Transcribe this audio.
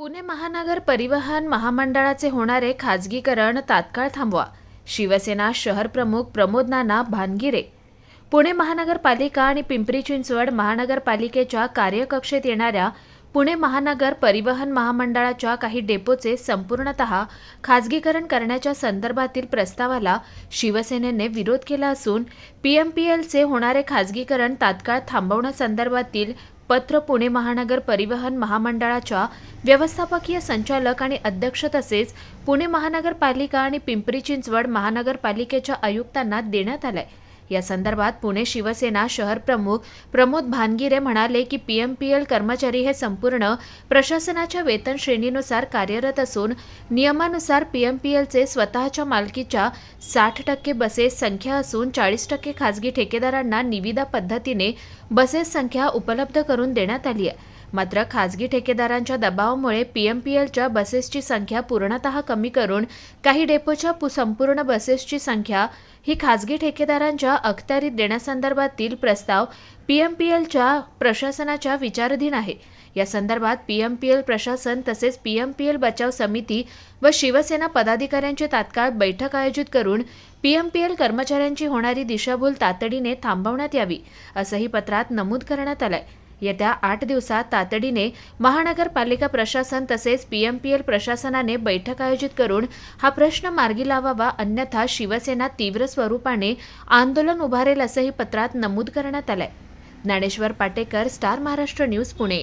पुणे महानगर परिवहन महामंडळाचे होणारे खाजगीकरण तात्काळ थांबवा. शिवसेना शहर प्रमुख प्रमोद नाना भानगिरे. पुणे महानगरपालिका आणि पिंपरी चिंचवड महानगरपालिकेच्या कार्यकक्षेत येणाऱ्या पुणे महानगर परिवहन महामंडळाच्या काही डेपोचे संपूर्णतः खाजगीकरण करण्याच्या संदर्भातील प्रस्तावाला शिवसेनेने विरोध केला असून पीएमपीएलचे होणारे खाजगीकरण तात्काळ थांबवण्यासंदर्भातील पत्र पुणे महानगर परिवहन महामंडळाच्या व्यवस्थापकीय संचालक आणि अध्यक्ष तसेच पुणे महानगरपालिका आणि पिंपरी चिंचवड महानगरपालिकेच्या आयुक्तांना देण्यात आलं आहे या संदर्भात पुणे शिवसेना शहर प्रमुख प्रमोद भानगिरे म्हणाले की पीएमपीएल कर्मचारी हे संपूर्ण प्रशासनाच्या वेतन श्रेणीनुसार कार्यरत असून नियमानुसार पीएमपीएलचे स्वतःच्या मालकीच्या साठ टक्के बसेस संख्या असून चाळीस टक्के खाजगी ठेकेदारांना निविदा पद्धतीने बसेस संख्या उपलब्ध करून देण्यात आली आहे. मात्र खाजगी ठेकेदारांच्या दबावामुळे पीएमपीएलच्या बसेसची संख्या पूर्णतः कमी करून काही डेपोच्या पु- संपूर्ण बसेसची संख्या ही खाजगी ठेकेदारांच्या अखत्यारीत देण्यासंदर्भातील प्रस्ताव पीएमपीएलच्या प्रशासनाच्या विचाराधीन आहे. या संदर्भात पीएमपीएल प्रशासन तसेच पीएमपीएल बचाव समिती व शिवसेना पदाधिकाऱ्यांची तात्काळ बैठक आयोजित करून पीएमपीएल कर्मचाऱ्यांची होणारी दिशाभूल तातडीने थांबवण्यात यावी असंही पत्रात नमूद करण्यात आलं आहे येत्या आठ दिवसात तातडीने महानगरपालिका प्रशासन तसेच पीएमपीएल प्रशासनाने बैठक आयोजित करून हा प्रश्न मार्गी लावावा अन्यथा शिवसेना तीव्र स्वरूपाने आंदोलन उभारेल असंही पत्रात नमूद करण्यात आलंय. Dnyaneshwar Patekar star Maharashtra news Pune.